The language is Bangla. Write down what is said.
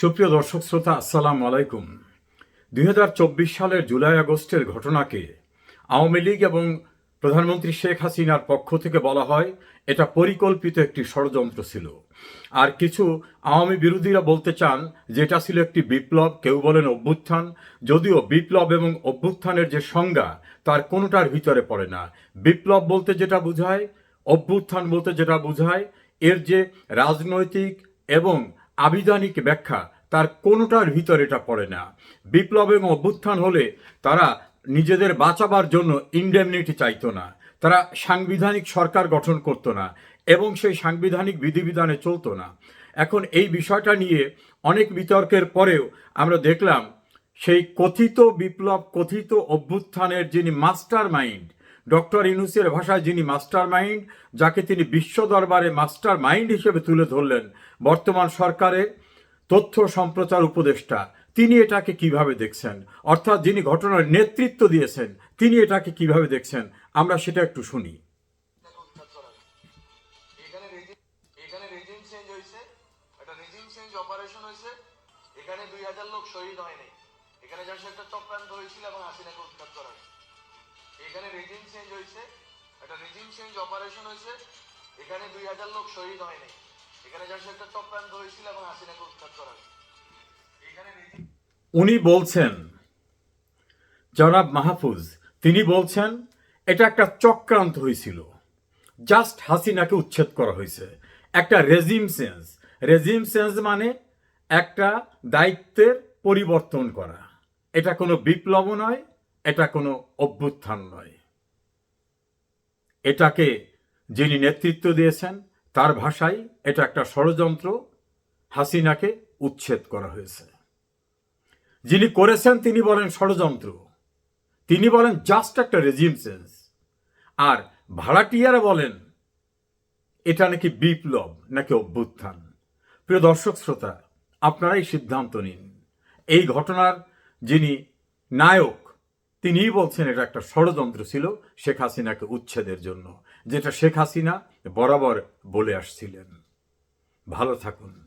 সুপ্রিয় দর্শক শ্রোতা, আসসালাম আলাইকুম। দুই হাজার চব্বিশ সালের জুলাই আগস্টের ঘটনাকে আওয়ামী লীগ এবং প্রধানমন্ত্রী শেখ হাসিনার পক্ষ থেকে বলা হয়, এটা পরিকল্পিত একটি ষড়যন্ত্র ছিল। আর কিছু আওয়ামী বিরোধীরা বলতে চান যে এটা ছিল একটি বিপ্লব, কেউ বলেন অভ্যুত্থান। যদিও বিপ্লব এবং অভ্যুত্থানের যে সংজ্ঞা, তার কোনোটার ভিতরে পড়ে না। বিপ্লব বলতে যেটা বোঝায়, অভ্যুত্থান বলতে যেটা বোঝায়, এর যে রাজনৈতিক এবং আবিধানিক ব্যাখ্যা তার কোনোটার ভিতরে এটা পড়ে না। বিপ্লব এবং অভ্যুত্থান হলে তারা নিজেদের বাঁচাবার জন্য ইন্ডেমনিটি চাইতো না। তারা সাংবিধানিক সরকার গঠন করতো না এবং সেই সাংবিধানিক বিধিবিধানে চলতো না। এখন এই বিষয়টা নিয়ে অনেক বিতর্কের পরেও আমরা দেখলাম সেই কথিত বিপ্লব, কথিত অভ্যুত্থানের যিনি মাস্টার মাইন্ড ডক্টর ইনুসের ভাষায় যিনি মাস্টার মাইন্ড যাকে তিনি বিশ্ব দরবারে মাস্টার মাইন্ড হিসেবে তুলে ধরলেন, বর্তমান সরকারের তথ্য সম্প্রচার উপদেষ্টা, তিনি এটাকে কীভাবে দেখছেন অর্থাৎ যিনি ঘটনার নেতৃত্ব দিয়েছেন, তিনি এটাকে কীভাবে দেখছেন আমরা সেটা একটু শুনি। এখানে দুই হাজার লোক শহীদ হয়নি এখানে চারশো একটা চক্রান্ত হয়েছিল এবং হাসিনাকে উৎখাত। এখানে রেজিম চেঞ্জ হয়েছে, একটা রেজিম চেঞ্জ অপারেশন হয়েছে, এখানে দুই হাজার লোক শহীদ হয়নি এখানে চারশো একটা চক্রান্ত হয়েছিল এবং হাসিনাকে উৎখাত করা। এখানে উনি বলছেন, জনাব মাহফুজ, তিনি বলছেন, এটা একটা চক্রান্ত হয়েছিল। জাস্ট হাসিনাকে উচ্ছেদ করা হয়েছে। একটা রেজিম চেঞ্জ রেজিম চেঞ্জ মানে একটা দায়িত্বের পরিবর্তন করা। এটা কোনো বিপ্লব নয় এটা কোনো অভ্যুত্থান নয়। এটাকে যিনি নেতৃত্ব দিয়েছেন, তার ভাষায় এটা একটা ষড়যন্ত্র হাসিনাকে উচ্ছেদ করা হয়েছে। যিনি করেছেন, তিনি বলেন ষড়যন্ত্র। তিনি বলেন জাস্ট একটা রেজিম চেঞ্জ আর ভাড়াটিয়ারা বলেন, এটা নাকি বিপ্লব, নাকি অভ্যুত্থান। প্রিয় দর্শক শ্রোতা আপনারাই সিদ্ধান্ত নিন। এই ঘটনার যিনি নায়ক তিনিই বলছেন, এটা একটা ষড়যন্ত্র ছিল শেখ হাসিনাকে উচ্ছেদের জন্য, যেটা শেখ হাসিনা বরাবর বলে আসছিলেন। ভালো থাকুন।